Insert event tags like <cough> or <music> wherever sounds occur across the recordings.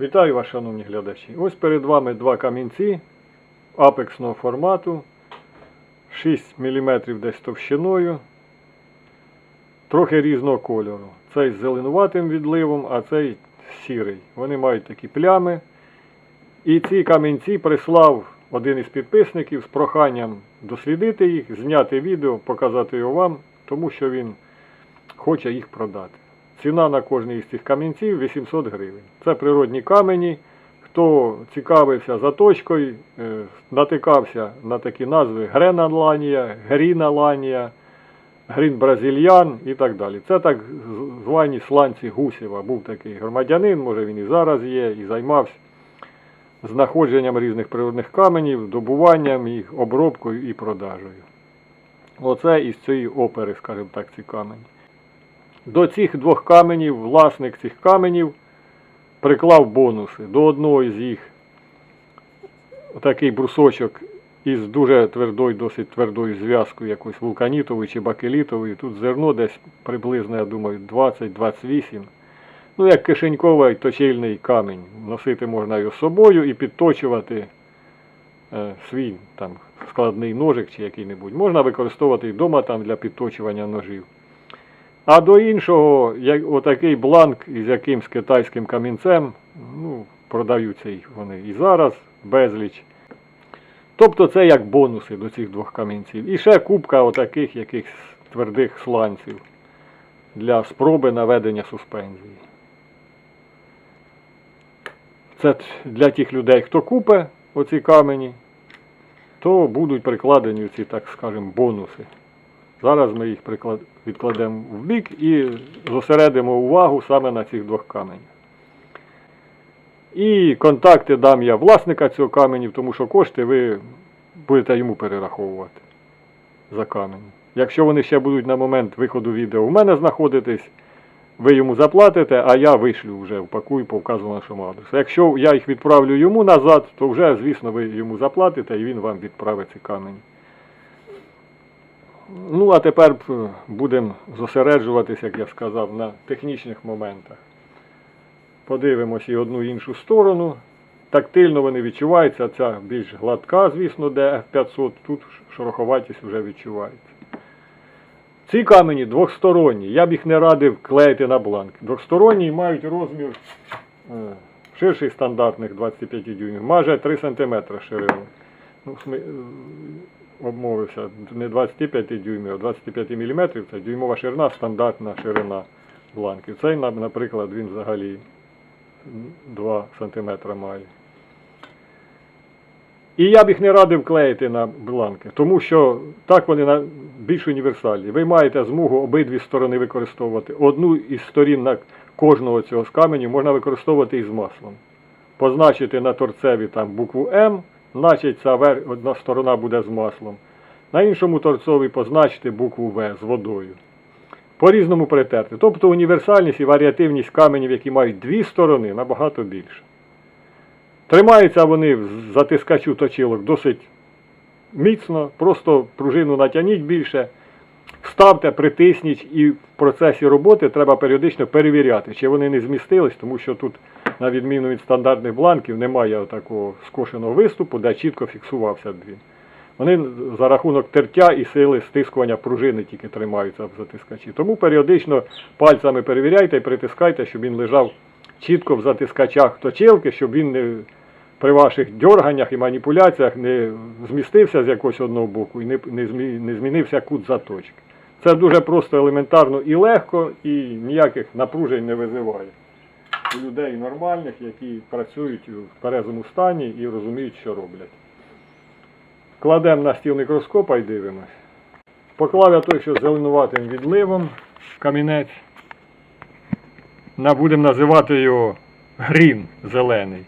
Вітаю вас, шановні глядачі. Ось перед вами два камінці апексного формату, 6 мм десь товщиною, трохи різного кольору. Цей з зеленуватим відливом, а цей сірий. Вони мають такі плями. І ці камінці прислав один із підписників з проханням дослідити їх, зняти відео, показати його вам, тому що він хоче їх продати. Ціна на кожний із цих камінців 800 гривень. Це природні камені. Хто цікавився заточкою, е, натикався на такі назви Греналанія, Гріналанія, Грін Бразильян і так далі. Це так звані сланці Гусєва. Був такий громадянин, може він і зараз є, і займався знаходженням різних природних каменів, добуванням їх, обробкою і продажею. Оце із цієї опери, скажімо так, ці камені. До цих двох каменів власник цих каменів приклав бонуси. До одного з їх такий брусочок із дуже твердою, досить твердою зв'язкою, якоюсь вулканітовою чи бакелітовою. Тут зерно десь приблизно, я думаю, 20-28. Ну, як кишеньковий точильний камінь. Носити можна його з собою і підточувати е, свій там, складний ножик чи який-небудь. Можна використовувати і вдома там, для підточування ножів. А до іншого, отакий бланк із якимсь китайським камінцем, ну, продаються їх вони і зараз безліч. Тобто це як бонуси до цих двох камінців. І ще купка отаких якихось твердих сланців для спроби наведення суспензії. Це для тих людей, хто купе оці камені, то будуть прикладені ці, так скажемо, бонуси. Зараз ми їх відкладемо в бік і зосередимо увагу саме на цих двох каменях. І контакти дам я власника цього каменів, тому що кошти ви будете йому перераховувати за камені. Якщо вони ще будуть на момент виходу відео у мене знаходитись, ви йому заплатите, а я вишлю вже впакую по вказаному адресу. Якщо я їх відправлю йому назад, то вже, звісно, ви йому заплатите і він вам відправить ці камені. Ну, а тепер е, будемо зосереджуватися, як я сказав, на технічних моментах. Подивимося і одну іншу сторону. Тактильно вони відчуваються, ця більш гладка, звісно, де F500, тут шероховатість вже відчувається. Ці камені двохсторонні, я б їх не радив клеїти на бланк. Двохсторонні мають розмір е, ширший стандартних 25 дюймів, майже 3 см ширину. Ну, обмовився, не 25 дюймів, а 25 мм, це дюймова ширина, стандартна ширина бланків. Цей, наприклад, він взагалі 2 см має. І я б їх не радив клеїти на бланки, тому що так вони більш універсальні. Ви маєте змогу обидві сторони використовувати. Одну із сторін на кожного цього з каменю можна використовувати із маслом. Позначити на торцеві там букву М, значить ця одна сторона буде з маслом. На іншому торцові позначити букву В з водою. По-різному перетерти. Тобто універсальність і варіативність каменів, які мають дві сторони, набагато більше. Тримаються вони в затискачу точилок досить міцно, просто пружину натягніть більше, вставте, притисніть і в процесі роботи треба періодично перевіряти, чи вони не змістились, тому що тут, на відміну від стандартних бланків, немає такого скошеного виступу, де чітко фіксувався двін. Вони за рахунок тертя і сили стискування пружини тільки тримаються в затискачі. Тому періодично пальцями перевіряйте і притискайте, щоб він лежав чітко в затискачах точилки, щоб він не при ваших дьорганнях і маніпуляціях не змістився з якогось одного боку і не, не змінився кут заточки. Це дуже просто елементарно і легко, і ніяких напружень не визиває. У людей нормальних, які працюють в тверезому стані і розуміють, що роблять. Кладемо на стіл мікроскопа і дивимось. Поклав я той, що з зеленуватим відливом камінець. Будемо називати його грін зелений.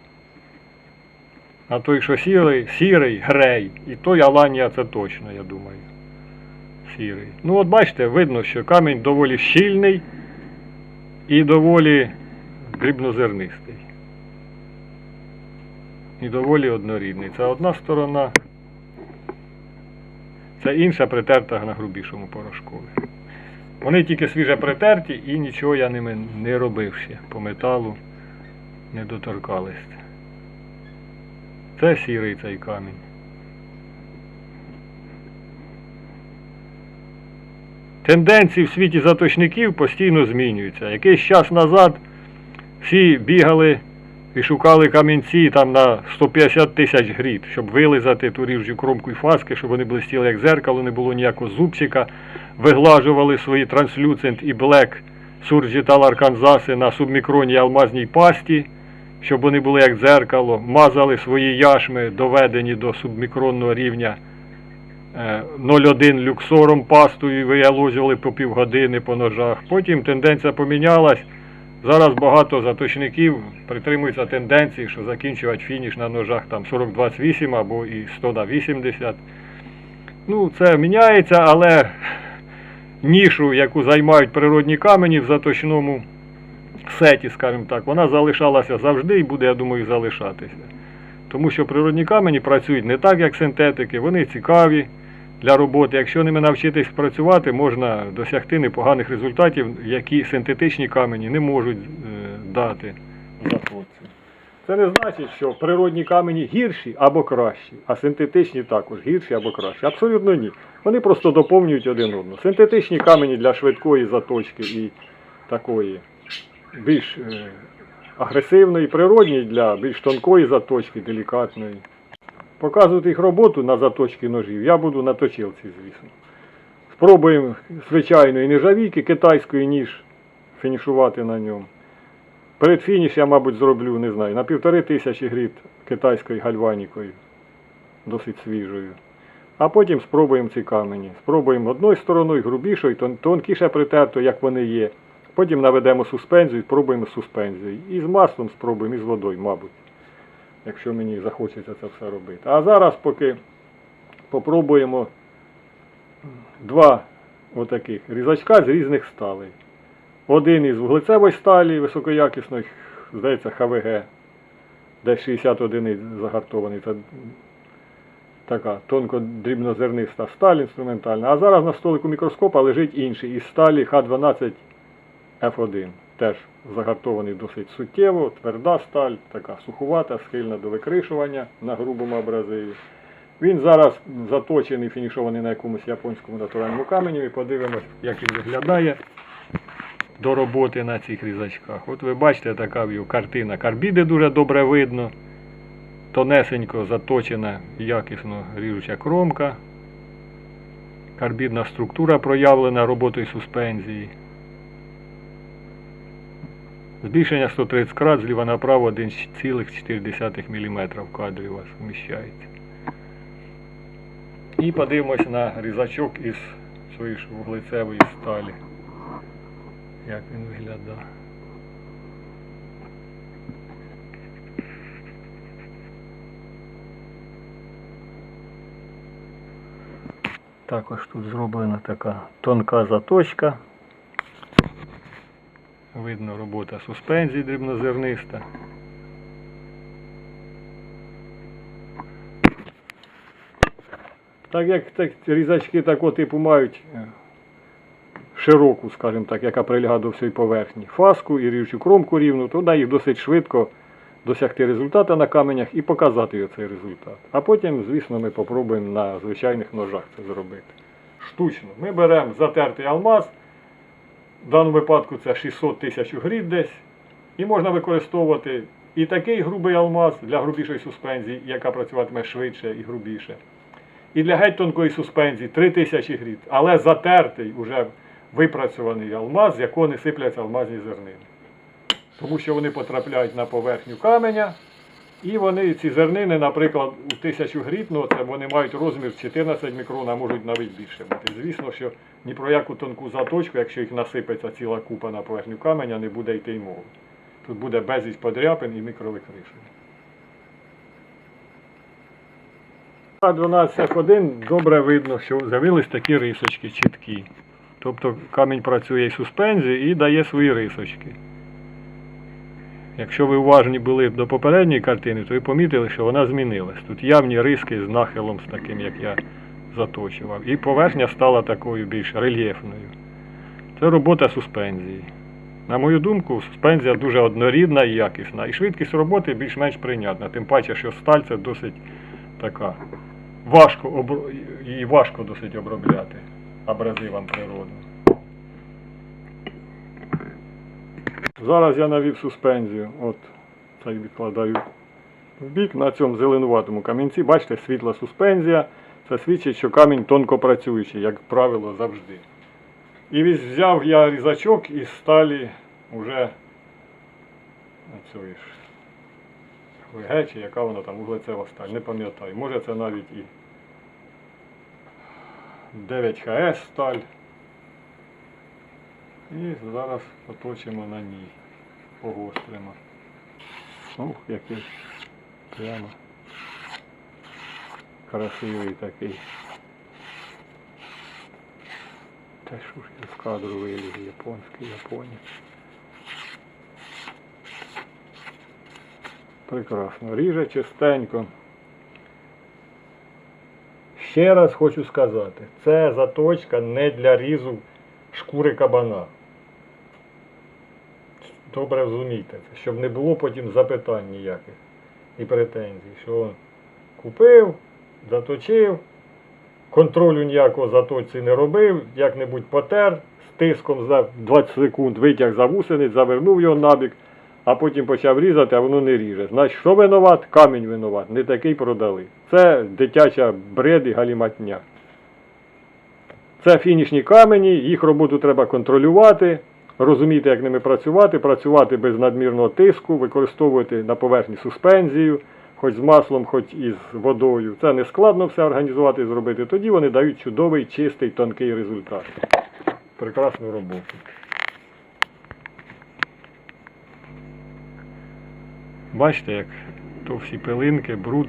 А той, що сірий, сірий, грей. І той Аланія це точно, я думаю. Сірий. Ну от бачите, видно, що камінь доволі щільний і доволі дрібнозернистий. І доволі однорідний. Це одна сторона. Це інша притерта на грубішому порошкові. Вони тільки свіже притерті і нічого я ними не робив ще по металу. не доторкались. Це сірий цей камінь. Тенденції в світі заточників постійно змінюються. Якийсь час назад всі бігали і шукали камінці там на 150 тисяч грід, щоб вилизати ту ріжджу кромку і фаски, щоб вони блистіли як зеркало, не було ніякого зубчика. Виглажували свої транслюцент і блек сурджітал арканзаси на субмікронній алмазній пасті, щоб вони були як дзеркало, мазали свої яшми, доведені до субмікронного рівня 0,1 люксором пастою виялозювали по півгодини по ножах. Потім тенденція помінялась. Зараз багато заточників притримуються тенденції, що закінчувати фініш на ножах там 40-28 або і 100 на 80. Ну, це міняється, але нішу, яку займають природні камені в заточному сеті, скажімо так, вона залишалася завжди і буде, я думаю, залишатися. Тому що природні камені працюють не так, як синтетики, вони цікаві для роботи. Якщо ними навчитись працювати, можна досягти непоганих результатів, які синтетичні камені не можуть е, дати. Це не значить, що природні камені гірші або кращі, а синтетичні також гірші або кращі. Абсолютно ні. Вони просто доповнюють один одного. Синтетичні камені для швидкої заточки і такої більш е, агресивної, природні для більш тонкої заточки, делікатної. Показувати їх роботу на заточці ножів я буду на точилці, звісно. Спробуємо звичайної нержавійки, китайської ніж фінішувати на ньому. Перед фініш я, мабуть, зроблю, не знаю, на півтори тисячі гріт китайською гальванікою, досить свіжою. А потім спробуємо ці камені. Спробуємо одною стороною, грубішою, тон- тонкіше притерто, як вони є. Потім наведемо суспензію, спробуємо з. І з маслом спробуємо, і з водою, мабуть. Якщо мені захочеться це все робити. А зараз поки попробуємо два отаких різачка з різних сталей. Один із вуглецевої сталі високоякісної, здається, ХВГ, десь 60 одиниць загартований. Це така тонко дрібнозерниста сталь інструментальна. А зараз на столику мікроскопа лежить інший із сталі Х12 F1. Теж загартований досить суттєво, тверда сталь, така сухувата, схильна до викришування на грубому абразиві. Він зараз заточений, фінішований на якомусь японському натуральному камені. І подивимось, як він виглядає до роботи на цих різачках. От ви бачите, така картина. Карбіди дуже добре видно. Тонесенько заточена якісно ріжуча кромка. Карбідна структура проявлена роботою суспензії. Збільшення 130 крат зліва направо 1,4 мм в кадрі у вас вміщається. І подивимось на різачок із цієї ж вуглецевої сталі. Як він виглядає. Також тут зроблена така тонка заточка. Видно робота суспензії дрібнозерниста. Так як так, різачки такого типу мають е, широку, скажімо так, яка прилягає до всієї поверхні, фаску і рівчу кромку рівну, то да, їх досить швидко досягти результату на каменях і показати цей результат. А потім, звісно, ми попробуємо на звичайних ножах це зробити. Штучно. Ми беремо затертий алмаз, в даному випадку це 600 тисяч грід десь, і можна використовувати і такий грубий алмаз для грубішої суспензії, яка працюватиме швидше і грубіше. І для геть тонкої суспензії 3000 грід, але затертий, уже випрацьований алмаз, з якого не сипляться алмазні зернини. Тому що вони потрапляють на поверхню каменя, і вони, ці зернини, наприклад, у 1000 грід, ну, це вони мають розмір 14 мікрон, а можуть навіть більше бути. Звісно, що ні про яку тонку заточку, якщо їх насипеться ціла купа на поверхню каменя, не буде йти й мови. Тут буде безліч подряпин і мікровикришень. А 12 F1 добре видно, що з'явились такі рисочки чіткі. Тобто камінь працює і суспензії і дає свої рисочки. Якщо ви уважні були до попередньої картини, то ви помітили, що вона змінилась. Тут явні риски з нахилом, з таким, як я заточував. І поверхня стала такою більш рельєфною. Це робота суспензії. На мою думку, суспензія дуже однорідна і якісна. І швидкість роботи більш-менш прийнятна. Тим паче, що сталь це досить така. Важко обро... її важко досить обробляти абразивам природи. Зараз я навів суспензію. От цей відкладаю в бік на цьому зеленуватому камінці. Бачите, світла суспензія. Це свідчить, що камінь тонко працюючий, як правило, завжди. І взяв я різачок із сталі вже цієї ж ВГ, чи яка вона там вуглецева сталь, не пам'ятаю. Може це навіть і 9ХС сталь. І зараз поточимо на ній. Погостримо. Ух, який прямо красивий такий. Та що ж я з кадру виліз, японський японець. Прекрасно. Ріже чистенько. Ще раз хочу сказати, це заточка не для різу шкури кабана. Добре розумійте щоб не було потім запитань ніяких і претензій, що купив, заточив, контролю ніякого заточці не робив, як-небудь потер, з тиском за 20 секунд витяг за вусениць, завернув його набік, а потім почав різати, а воно не ріже. Значить, що винуват? Камінь винуват. Не такий продали. Це дитяча бред і галіматня. Це фінішні камені, їх роботу треба контролювати, розуміти, як ними працювати, працювати без надмірного тиску, використовувати на поверхні суспензію, хоч з маслом, хоч і з водою. Це не складно все організувати і зробити. Тоді вони дають чудовий, чистий, тонкий результат. Прекрасну роботу. Бачите, як то всі пилинки, бруд,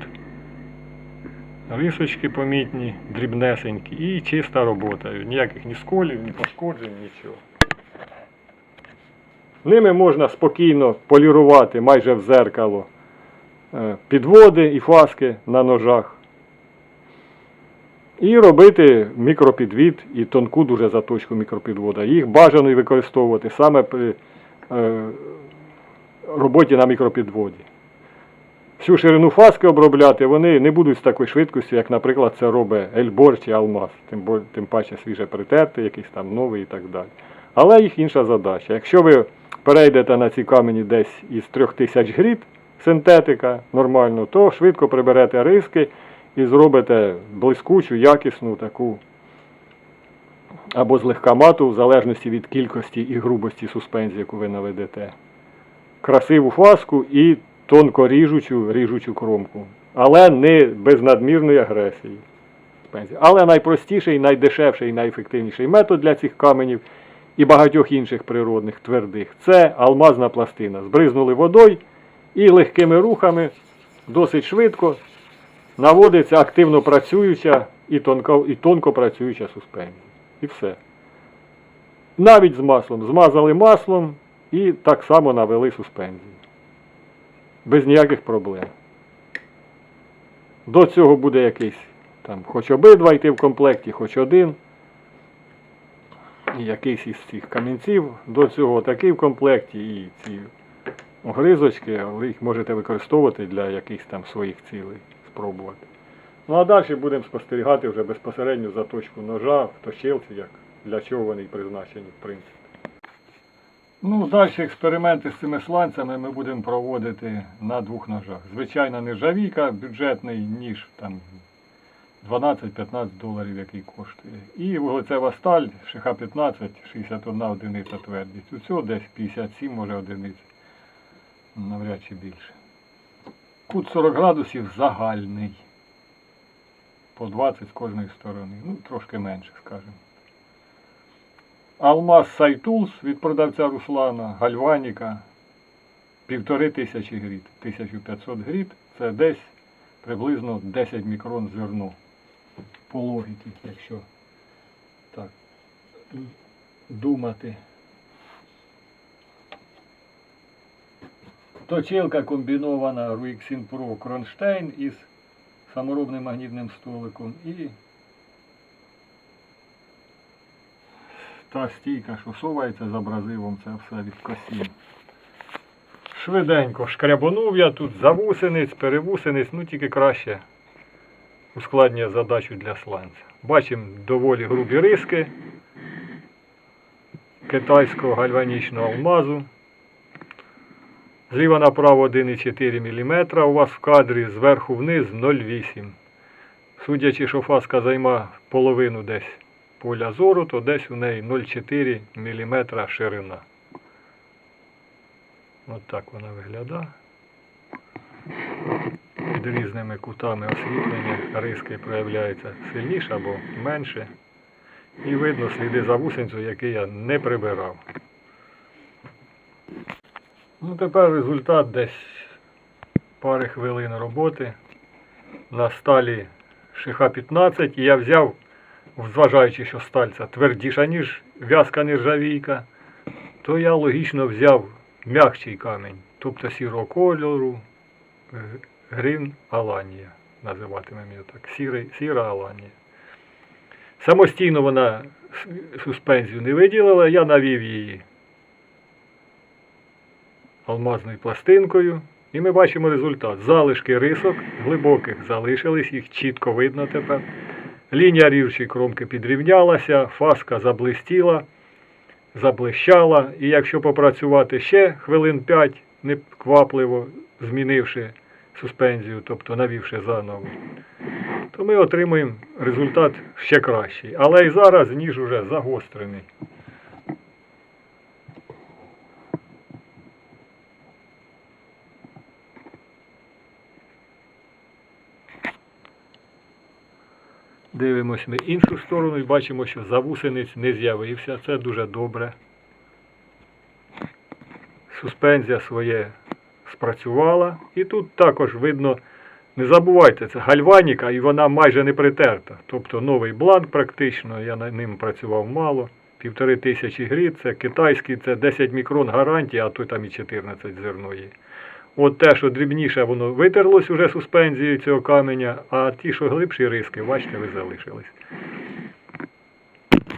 рисочки помітні, дрібнесенькі і чиста робота. Ніяких ні сколів, ні пошкоджень, нічого. Ними можна спокійно полірувати майже в зеркало е, підводи і фаски на ножах. І робити мікропідвід і тонку дуже заточку мікропідвода. Їх бажано використовувати саме при е, роботі на мікропідводі. Всю ширину фаски обробляти вони не будуть з такою швидкістю, як, наприклад, це робить Ельбор чи Алмаз, тим, тим паче свіже притертий, якийсь там новий і так далі. Але їх інша задача. Якщо ви перейдете на ці камені десь із 3000 гріт, синтетика нормально, то швидко приберете риски і зробите блискучу, якісну таку або злегка мату, в залежності від кількості і грубості суспензії, яку ви наведете красиву фаску і тонко ріжучу, ріжучу кромку. Але не без надмірної агресії. Але найпростіший, найдешевший, і найефективніший метод для цих каменів і багатьох інших природних твердих це алмазна пластина. Збризнули водою і легкими рухами досить швидко наводиться активно працююча і тонко, і тонко працююча суспензія. І все. Навіть з маслом. Змазали маслом і так само навели суспензію. Без ніяких проблем. До цього буде якийсь там, хоч обидва йти в комплекті, хоч один. І якийсь із цих камінців. До цього такий в комплекті і ці огризочки, ви їх можете використовувати для якихось там своїх цілей, спробувати. Ну а далі будемо спостерігати вже безпосередньо заточку ножа в точилці, як для чого вони призначені, в принципі. Ну, далі експерименти з цими сланцями ми будемо проводити на двох ножах. Звичайна нержавійка, бюджетний ніж там 12-15 доларів, який коштує. І вуглецева сталь ШХ-15, 61 одиниця твердість. Усього десь 57, може одиниць. Навряд чи більше. Кут 40 градусів загальний. По 20 з кожної сторони. Ну, трошки менше, скажімо. Алмаз Сайтулс від продавця Руслана, Гальваніка, півтори тисячі гріт, 1500 гріт, це десь приблизно 10 мікрон зерно. По логіки, якщо так думати. Точилка комбінована Ruixin Pro Кронштейн із саморобним магнітним столиком і та стійка, що совається з абразивом, це все від косін. Швиденько шкрябонув я тут завусениць, перевусениць, ну тільки краще ускладнює задачу для сланця. Бачимо доволі грубі риски китайського гальванічного алмазу. Зліва направо 1,4 мм, у вас в кадрі зверху вниз 0,8 Судячи, що фаска займа половину десь поля зору, то десь у неї 0,4 мм ширина. От так вона виглядає. Під різними кутами освітлення риски проявляються сильніше або менше. І видно сліди завусенцю, який я не прибирав. Ну, тепер результат десь пари хвилин роботи на сталі шиха 15 і я взяв, зважаючи, що сталь ця твердіша, ніж в'язка нержавійка, то я логічно взяв м'якший камінь, тобто сірого кольору, г- грин аланія, називатимемо його так, сірий, сіра аланія. Самостійно вона суспензію не виділила, я навів її алмазною пластинкою. І ми бачимо результат. Залишки рисок глибоких залишились, їх чітко видно тепер. Лінія рівчої кромки підрівнялася, фаска заблистіла, заблищала. І якщо попрацювати ще хвилин 5, неквапливо змінивши суспензію, тобто навівши заново, то ми отримаємо результат ще кращий. Але і зараз ніж уже загострений. Дивимось ми іншу сторону і бачимо, що завусениць не з'явився. Це дуже добре. Суспензія своє спрацювала. І тут також видно, не забувайте, це гальваніка і вона майже не притерта. Тобто новий бланк практично, я над ним працював мало. Півтори тисячі грід, це китайський, це 10 мікрон гарантія, а то там і 14 зерно є. От те, що дрібніше, воно витерлось уже суспензією цього каменя, а ті, що глибші риски, бачите, ви залишились.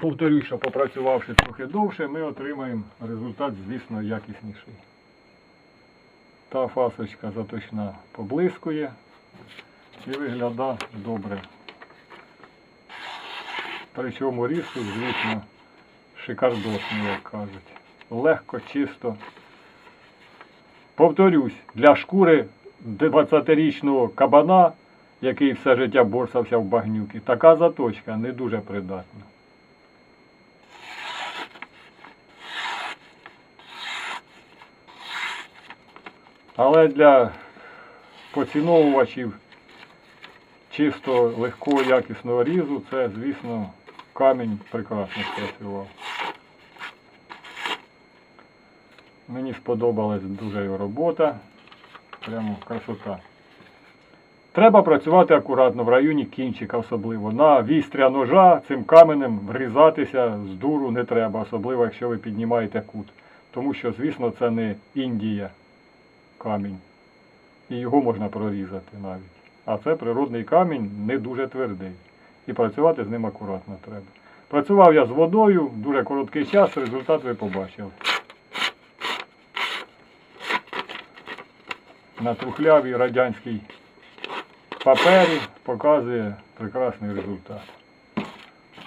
Повторюю, що попрацювавши трохи довше, ми отримаємо результат, звісно, якісніший. Та фасочка заточна поблискує і виглядає добре. Причому різ тут, звісно, шикардосний, як кажуть. Легко, чисто. Повторюсь, для шкури 20-річного кабана, який все життя борсався в багнюки, така заточка не дуже придатна. Але для поціновувачів чисто легкого якісного різу це, звісно, камінь прекрасно спрацював. Мені сподобалась дуже його робота. Прямо красота. Треба працювати акуратно в районі кінчика особливо. На вістря ножа цим каменем врізатися з дуру не треба, особливо якщо ви піднімаєте кут. Тому що, звісно, це не Індія камінь. І його можна прорізати навіть. А це природний камінь не дуже твердий. І працювати з ним акуратно треба. Працював я з водою, дуже короткий час, результат ви побачили. на трухлявій радянській папері показує прекрасний результат.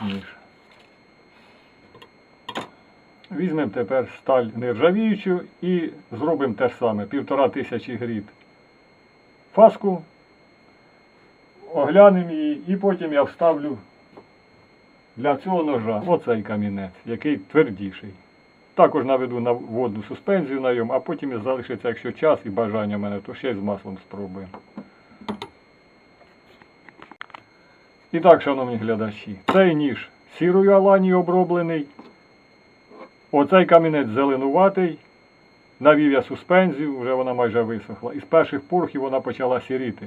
Ніж. Візьмемо тепер сталь нержавіючу і зробимо те ж саме. Півтора тисячі грід фаску, оглянемо її і потім я вставлю для цього ножа оцей камінець, який твердіший. Також наведу на водну суспензію на ньому, а потім залишиться, якщо час і бажання в мене, то ще й з маслом спробуємо. І так, шановні глядачі, цей ніж сірою аланією оброблений. Оцей камінець зеленуватий. Навів я суспензію, вже вона майже висохла. І з перших порхів вона почала сіріти.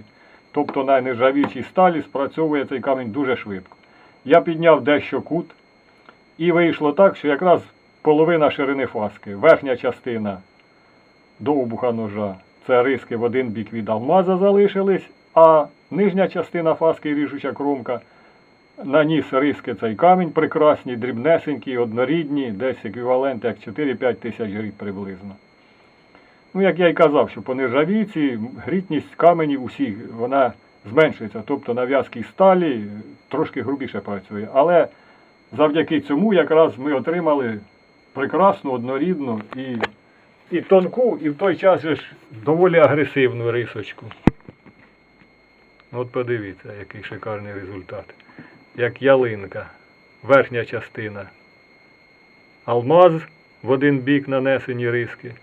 Тобто на нержавічій сталі спрацьовує цей камінь дуже швидко. Я підняв дещо кут, і вийшло так, що якраз половина ширини фаски, верхня частина довбуха ножа, це риски в один бік від алмаза залишились, а нижня частина фаски ріжуча кромка наніс риски цей камінь прекрасні, дрібнесенькі, однорідні, десь еквівалент як 4-5 тисяч гріб приблизно. Ну, як я й казав, що по нержавійці грітність каменів усіх вона зменшується, тобто на в'язкій сталі трошки грубіше працює. Але завдяки цьому якраз ми отримали прекрасну, однорідну і, і тонку, і в той час ж доволі агресивну рисочку. От подивіться, який шикарний результат. Як ялинка, верхня частина. Алмаз в один бік нанесені риски.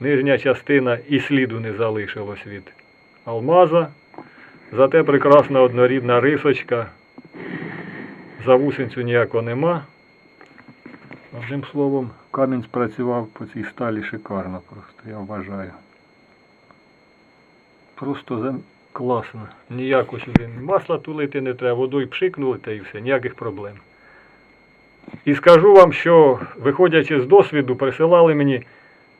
Нижня частина і сліду не залишилось від алмаза. Зате прекрасна однорідна рисочка. Завусенцю ніякого нема. Одним словом, камінь спрацював по цій сталі шикарно просто, я вважаю. Просто. Класно. Ніяко сюди масла тулити не треба, водою пшикнули та і все, ніяких проблем. І скажу вам, що, виходячи з досвіду, присилали мені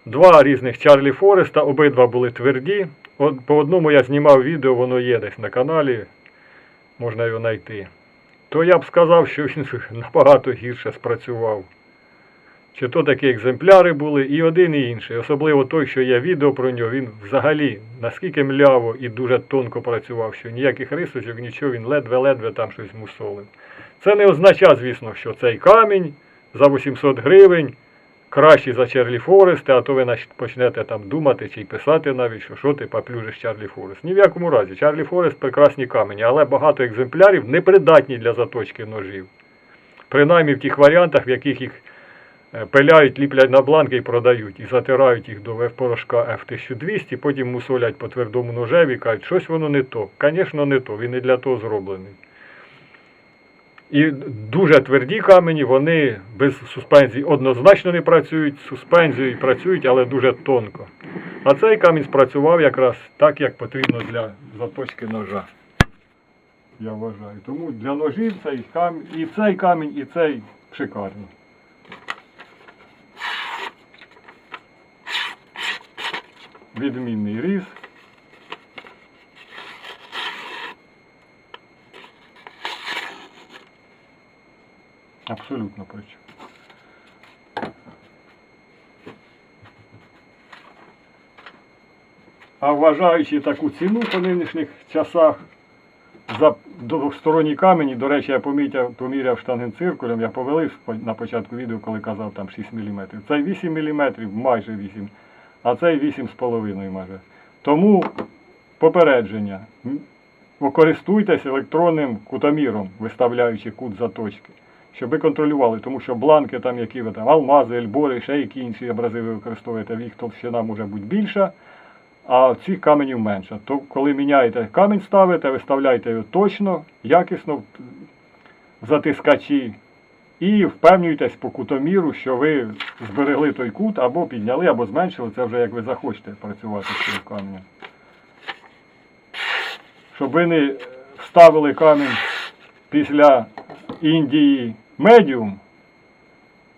два різних Чарлі Фореста, обидва були тверді. От, по одному я знімав відео, воно є десь на каналі, можна його знайти. То я б сказав, що він <laughs> набагато гірше спрацював. Чи то такі екземпляри були, і один, і інший. Особливо той, що є відео про нього, він взагалі наскільки мляво і дуже тонко працював, що ніяких рисочок, нічого, він ледве-ледве там щось мусолив. Це не означає, звісно, що цей камінь за 800 гривень кращий за Чарлі Форест, а то ви почнете там думати чи писати навіть, що що ти поплюжиш Чарлі Форест. Ні в якому разі. Чарлі Форест прекрасні камені, але багато екземплярів непридатні для заточки ножів. Принаймні в тих варіантах, в яких їх пиляють, ліплять на бланки і продають, і затирають їх до порошка F1200, потім мусолять по твердому ножеві кажуть, щось воно не то. Звісно, не то, він не для того зроблений. І дуже тверді камені, вони без суспензії однозначно не працюють, з суспензією працюють, але дуже тонко. А цей камінь спрацював якраз так, як потрібно для заточки ножа. Я вважаю. Тому для ножів цей камінь, і цей камінь, і цей шикарний. Відмінний різ. Абсолютно причому. А вважаючи таку ціну по нинішніх часах за двосторонні камені, до речі, я помітяв, поміряв штангенциркулем, я повелив на початку відео, коли казав там 6 мм. Цей 8 мм, майже 8, а цей 8,5 майже. Тому попередження. Користуйтесь електронним кутоміром, виставляючи кут заточки щоб ви контролювали, тому що бланки там, які ви там, алмази, ельбори, ще які інші образи ви використовуєте, їх товщина може бути більша, а цих каменів менша. То коли міняєте камінь ставите, виставляйте його точно, якісно в затискачі і впевнюйтесь по кутоміру, що ви зберегли той кут або підняли, або зменшили, це вже як ви захочете працювати з цим каменем. Щоб ви не вставили камінь після Індії медіум,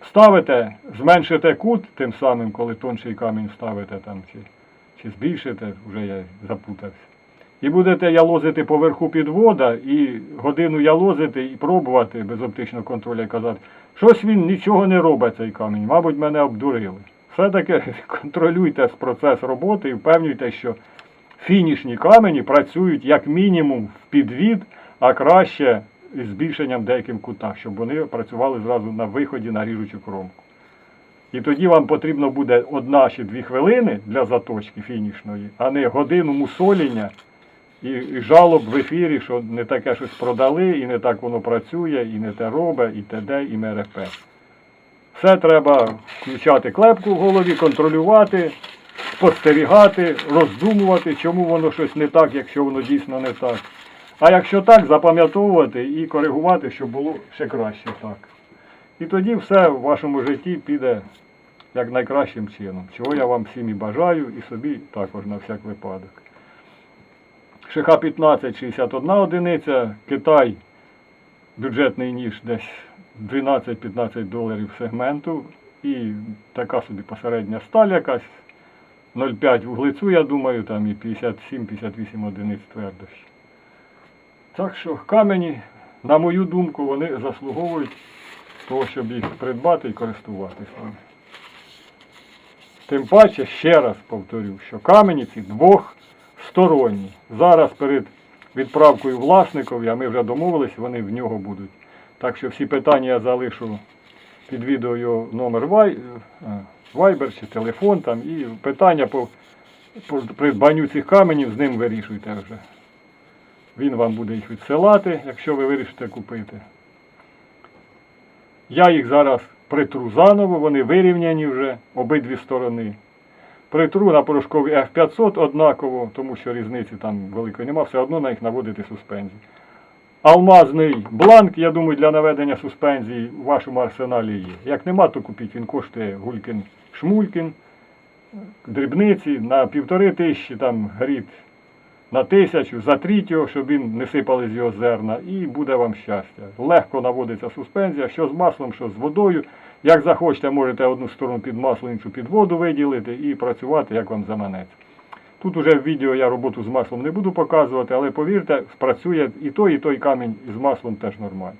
ставите, зменшите кут тим самим, коли тонший камінь ставите там, чи, чи збільшите, вже я запутався. І будете ялозити поверху підвода і годину ялозити і пробувати без оптичного контролю і казати, щось він нічого не робить цей камінь, мабуть, мене обдурили. Все-таки <laughs> контролюйте процес роботи і впевнюйте, що фінішні камені працюють як мінімум в підвід, а краще із збільшенням деяким кутах, щоб вони працювали зразу на виході на ріжучу кромку. І тоді вам потрібно буде одна чи дві хвилини для заточки фінішної, а не годину мусоління і, і жалоб в ефірі, що не таке щось продали, і не так воно працює, і не те робить, і т.д. і МРП. Все треба включати клепку в голові, контролювати, спостерігати, роздумувати, чому воно щось не так, якщо воно дійсно не так. А якщо так, запам'ятовувати і коригувати, щоб було ще краще так. І тоді все в вашому житті піде як найкращим чином, чого я вам всім і бажаю, і собі також на всяк випадок. ШХ 15 61 одиниця, Китай, бюджетний ніж десь 12-15 доларів сегменту. І така собі посередня сталь якась. 0,5 вуглецю, я думаю, там і 57-58 одиниць твердощі. Так що камені на мою думку, вони заслуговують того, щоб їх придбати і користуватися. Тим паче, ще раз повторю, що камені ці двохсторонні. Зараз перед відправкою власникові, а ми вже домовились, вони в нього будуть. Так що всі питання я залишу під відео його номер вай, е, Viber чи телефон там, і питання по, по придбанню цих каменів з ним вирішуйте вже. Він вам буде їх відсилати, якщо ви вирішите купити. Я їх зараз притру заново, вони вирівняні вже обидві сторони. Притру на порошковий F500 однаково, тому що різниці там великої нема, все одно на них наводити суспензії. Алмазний бланк, я думаю, для наведення суспензії в вашому арсеналі є. Як нема, то купіть, він коштує Гулькін Шмулькін, дрібниці на півтори тисячі, там гріт на тисячу, затріть його, щоб він не сипали з його зерна, і буде вам щастя. Легко наводиться суспензія, що з маслом, що з водою. Як захочете, можете одну сторону під масло, іншу під воду виділити і працювати, як вам заманеться. Тут уже в відео я роботу з маслом не буду показувати, але повірте, спрацює і той, і той камінь з маслом теж нормально.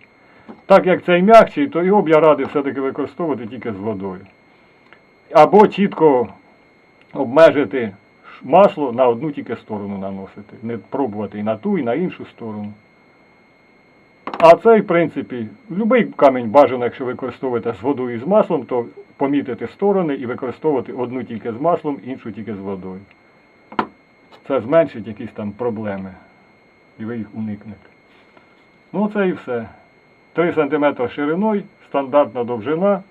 Так як цей м'якший, то його б я радив все-таки використовувати тільки з водою. Або чітко обмежити масло на одну тільки сторону наносити. Не пробувати і на ту, і на іншу сторону. А цей, в принципі, будь-який камінь бажано, якщо використовуєте з водою і з маслом, то помітити сторони і використовувати одну тільки з маслом, іншу тільки з водою. Це зменшить якісь там проблеми. І ви їх уникнете. Ну, це і все. 3 см шириною, стандартна довжина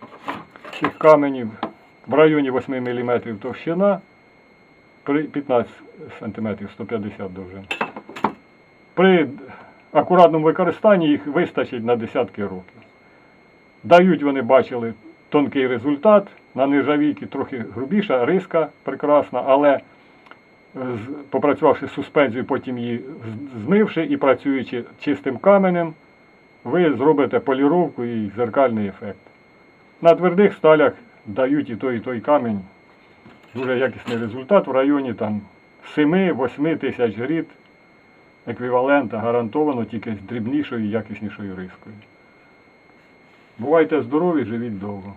цих каменів, в районі 8 мм товщина, 15 см 150 довжин. При акуратному використанні їх вистачить на десятки років. Дають вони бачили тонкий результат, на нержавійки трохи грубіша, риска прекрасна, але попрацювавши з суспензією, потім її змивши і працюючи чистим каменем, ви зробите поліровку і зеркальний ефект. На твердих сталях дають і той, і той камінь. Дуже якісний результат в районі там 7-8 тисяч грід еквівалента гарантовано тільки з дрібнішою і якіснішою рискою. Бувайте здорові, живіть довго.